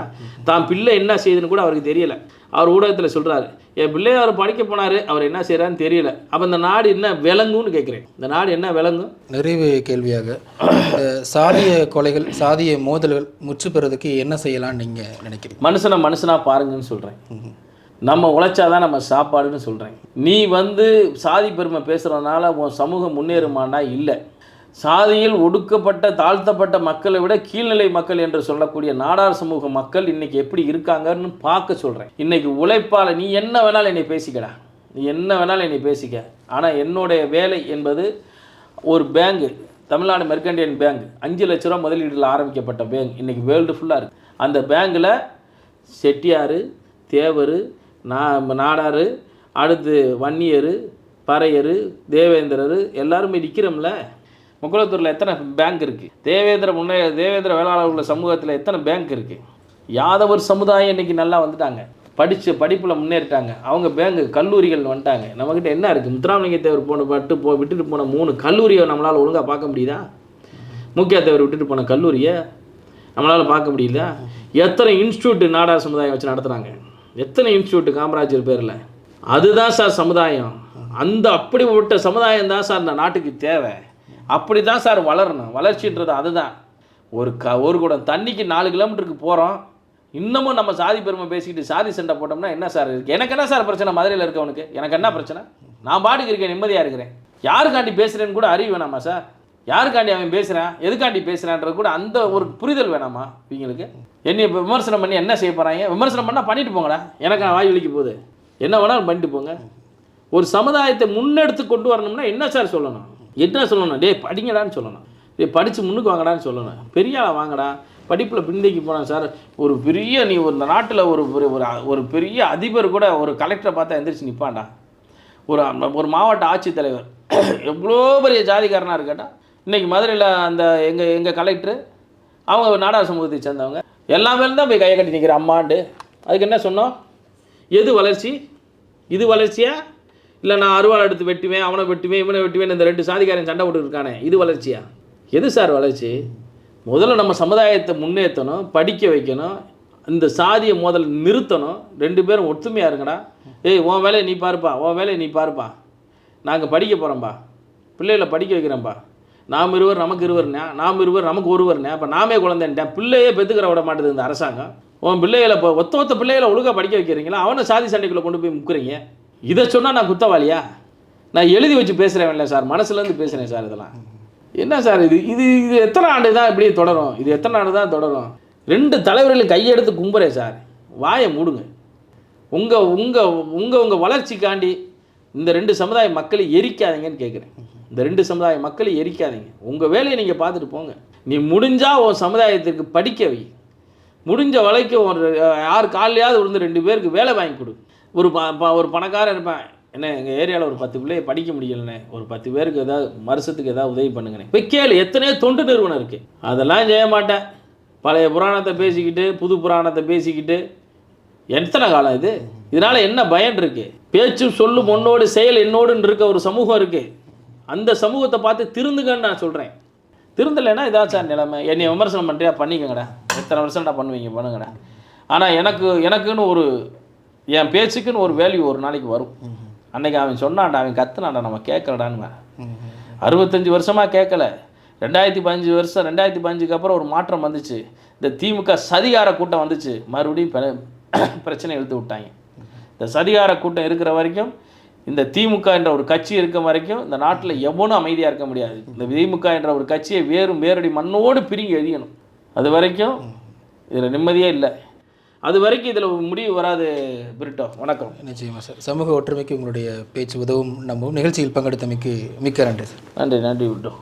தான் பிள்ளை என்ன செய்யுதுன்னு கூட அவருக்கு தெரியல. அவர் ஊடகத்தில் சொல்றாரு என் பிள்ளை அவர் படிக்க போனாரு அவர் என்ன செய்றாருன்னு தெரியல. அப்போ இந்த நாடு என்ன விளங்கும்னு கேட்குறேன் இந்த நாடு என்ன விளங்கும்? நிறைவு கேள்வியாக சாதிய கொலைகள் சாதிய மோதல்கள் முற்று பெறதுக்கு என்ன செய்யலாம்னு நீங்கள் நினைக்கிறீங்க? மனுஷனை மனுஷனா பாருங்கன்னு சொல்கிறேன் நம்ம உழைச்சாதான் நம்ம சாப்பாடுன்னு சொல்கிறேன் நீ வந்து சாதி பெருமை பேசுகிறதுனால உன் சமூகம் முன்னேறுமானா இல்லை. சாதியில் ஒடுக்கப்பட்ட தாழ்த்தப்பட்ட மக்களை விட கீழ்நிலை மக்கள் என்று சொல்லக்கூடிய நாடார் சமூக மக்கள் இன்னைக்கு எப்படி இருக்காங்கன்னு பார்க்க சொல்கிறேன் இன்னைக்கு உழைப்பால் நீ என்ன வேணாலும் என்னை பேசிக்கடா. நீ என்ன வேணாலும் என்னை பேசிக்க. ஆனால் என்னுடைய வேலை என்பது ஒரு பேங்கு தமிழ்நாடு மெர்கண்டியன் பேங்க். அஞ்சு லட்ச ரூபா முதலீட்டில் ஆரம்பிக்கப்பட்ட பேங்க். இன்றைக்கி வேர்ல்டு ஃபுல்லாக இருக்குது அந்த பேங்கில் செட்டியார் தேவர் நா நாடார் அடுத்து வன்னியர் பறையர் தேவேந்திரர் எல்லாருமே நிற்கிறோம்ல முக்குளத்தூரில் எத்தனை பேங்க் இருக்குது தேவேந்திர முன்னே தேவேந்திர வேளாளர் உள்ள சமூகத்தில் எத்தனை பேங்க் இருக்குது யாதவர் சமுதாயம் இன்னைக்கு நல்லா வந்துட்டாங்க. படித்து படிப்பில் முன்னேறிட்டாங்க. அவங்க பேங்கு கல்லூரிகள் வந்துட்டாங்க. நம்மக்கிட்ட என்ன இருக்குது முத்துராமலிங்க தேவர் போன பட்டு போ விட்டுட்டு போன மூணு கல்லூரியை நம்மளால் ஒழுங்காக பார்க்க முடியுதா? முக்கிய தேவர் விட்டுட்டு போன கல்லூரியை நம்மளால் பார்க்க முடியல எத்தனை இன்ஸ்டியூட் நாடார் சமுதாயம் வச்சு நடத்துகிறாங்க எத்தனை இன்ஸ்டியூட் காமராஜர் பேரில்? அதுதான் சார் சமுதாயம். அந்த அப்படிப்பட்ட சமுதாயம் தான் சார் இந்த நாட்டுக்கு தேவை. அப்படி தான் சார் வளரணும். வளர்ச்சின்றது அதுதான். ஒரு க ஒரு குடம் தண்ணிக்கு நாலு கிலோமீட்டருக்கு போகிறோம் இன்னமும் நம்ம சாதி பெருமை பேசிக்கிட்டு சாதி சண்டை போட்டோம்னா என்ன சார் இருக்குது எனக்கு என்ன சார் பிரச்சனை மதுரையில் இருக்கவனுக்கு எனக்கு என்ன பிரச்சனை? நான் பாட்டுக்கு இருக்கேன் நிம்மதியாக இருக்கிறேன். யாருக்காண்டி பேசுகிறேன்னு கூட அறிவு வேணாமா சார்? யாருக்காண்டி அவன் பேசுகிறான் எதுக்காண்டி பேசுகிறான்றது கூட அந்த ஒரு புரிதல் வேணாமா இவங்களுக்கு? என்னை இப்போ விமர்சனம் பண்ணி என்ன செய்ய போகிறாங்க விமர்சனம் பண்ணால் பண்ணிட்டு போங்கடா. எனக்கு நான் வாய் வலிக்க போகுது. என்ன வேணாலும் பண்ணிட்டு போங்க. ஒரு சமுதாயத்தை முன்னெடுத்து கொண்டு வரணும்னா என்ன சார் சொல்லணும்? என்ன சொல்லணும்? டேய் படிங்கடான்னு சொல்லணும். டேய் படித்து முன்னுக்கு வாங்கடான்னு சொல்லணும். பெரிய ஆளை வாங்கடா. படிப்பில் பிந்தைக்கு போனேன் சார். ஒரு பெரிய நீ ஒரு இந்த நாட்டில் ஒரு ஒரு ஒரு- ஒரு பெரிய அதிபர் கூட ஒரு கலெக்டரை பார்த்தா எந்திரிச்சு நிற்பாண்டா ஒரு ஒரு மாவட்ட ஆட்சித்தலைவர். எவ்வளோ பெரிய ஜாதிக்காரனாக இருக்கட்டா இன்றைக்கி மதுரையில் அந்த எங்கள் எங்கள் கலெக்டர் அவங்க நாடார் சமூகத்தை சேர்ந்தவங்க. எல்லாமே தான் போய் கையை கட்டி நிற்கிற அம்மாண்டு. அதுக்கு என்ன சொன்னோம்? எது வளர்ச்சி? இது வளர்ச்சியாக இல்லை நான் அருவாள் எடுத்து வெட்டுவேன் அவனை வெட்டுவேன் இவனை வெட்டுவேன் இந்த ரெண்டு சாதிக்காரன் சண்டை போட்டு இருக்கானே இது வளர்ச்சியா? எது சார் வளர்ச்சி? முதல்ல நம்ம சமுதாயத்தை முன்னேற்றணும் படிக்க வைக்கணும் இந்த சாதியை முதல்ல நிறுத்தணும். ரெண்டு பேரும் ஒற்றுமையாக இருங்கடா. ஏய் உன் வேலையை நீ பாருப்பா உன் வேலையை நீ பாருப்பா. நாங்கள் படிக்க போகிறோம்ப்பா பிள்ளைகளை படிக்க வைக்கிறேன்ப்பா நாம் இருவர் நமக்கு இருவர்ண்ணா நாம் இருவர் நமக்கு ஒருவர்ண்ணா அப்போ நாமே குழந்தைன்ட்டேன். பிள்ளையே பெற்றுக்கிற விட மாட்டேது இந்த அரசாங்கம். உன் பிள்ளைகளை இப்போ ஒத்த ஒத்த பிள்ளைகளை ஒழுங்காக படிக்க வைக்கிறீங்களா? அவனை சாதி சண்டைக்குள்ளே கொண்டு போய் முக்குறீங்க. இதை சொன்னால் நான் குத்தவாளியா? நான் எழுதி வச்சு பேசுகிறேன் இல்லை சார் மனசுலேருந்து பேசுகிறேன் சார் இதெல்லாம். என்ன சார் இது? இது இது எத்தனை ஆண்டு தான் இப்படியே தொடரும்? இது எத்தனை ஆண்டு தான் தொடரும்? ரெண்டு தலைவர்களும் கையெடுத்து கும்புறேன் சார். வாயை மூடுங்க. உங்கள் உங்கள் உங்கள் உங்கள் வளர்ச்சிக்காண்டி இந்த ரெண்டு சமுதாய மக்களை எரிக்காதீங்கன்னு கேட்குறேன் இந்த ரெண்டு சமுதாய மக்களை எரிக்காதீங்க. உங்கள் வேலையை நீங்கள் பார்த்துட்டு போங்க. நீ முடிஞ்சால் உன் சமுதாயத்திற்கு படிக்க வை. முடிஞ்ச வரைக்கும் ஒரு யார் காலையாவது விழுந்து ரெண்டு பேருக்கு வேலை வாங்கி கொடு. ஒரு ப ப- ஒரு பணக்காரன் இருப்பேன். என்ன எங்கள் ஏரியாவில் ஒரு பத்து பிள்ளைய படிக்க முடியலண்ணே. ஒரு பத்து பேருக்கு ஏதாவது வருஷத்துக்கு ஏதாவது உதவி பண்ணுங்கண்ணே. இப்போ கேளு எத்தனையோ தொண்டு நிறுவனம் இருக்குது அதெல்லாம் செய்ய மாட்டேன். பழைய புராணத்தை பேசிக்கிட்டு புது புராணத்தை பேசிக்கிட்டு. எத்தனை காலம் இது? இதனால் என்ன பயன் இருக்குது பேச்சு சொல்லும் உன்னோடு செயல் என்னோடுன்னு இருக்க ஒரு சமூகம் இருக்குது அந்த சமூகத்தை பார்த்து திருந்துங்கன்னு நான் சொல்கிறேன் திருந்தலைன்னா இதான் சார் நிலைமை. என்னை விமர்சனம் பண்ணுறியா பண்ணிக்கங்கடா. எத்தனை வருஷம்டா பண்ணுவீங்க? பண்ணுங்கடா. ஆனால் எனக்கு எனக்குன்னு ஒரு என் பேச்சுக்குன்னு ஒரு வேல்யூ ஒரு நாளைக்கு வரும். அன்னைக்கு அவன் சொன்னான்டா அவன் கத்துனான்டா நம்ம கேட்கலடான்னு அறுபத்தஞ்சு வருஷமாக கேட்கல. ரெண்டாயிரத்தி பதினஞ்சு வருஷம் ரெண்டாயிரத்தி பதினஞ்சுக்கு அப்புறம் ஒரு மாற்றம் வந்துச்சு. இந்த திமுக சதிகார கூட்டம் வந்துச்சு. மறுபடியும் பிர- பிரச்சனை இழுத்து விட்டாங்க. இந்த சதிகார கூட்டம் இருக்கிற வரைக்கும் இந்த திமுக என்ற ஒரு கட்சி இருக்க வரைக்கும் இந்த நாட்டில் எவனும் அமைதியாக இருக்க முடியாது. இந்த திமுக என்ற ஒரு கட்சியை வேறும் வேரடி மண்ணோடு பிரிங்கி எழியணும் அது வரைக்கும் இதில் நிம்மதியே இல்லை. அது வரைக்கும் இதில் முடிவு வராது பிரிட்டோ. வணக்கம். நிச்சயமா சார். சமூக ஒற்றுமைக்கு உங்களுடைய பேச்சு உதவும். நம்பவும் நிகழ்ச்சியில் பங்கெடுத்தமைக்கு மிக்க நன்றி சார். நன்றி நன்றி விட்டோ.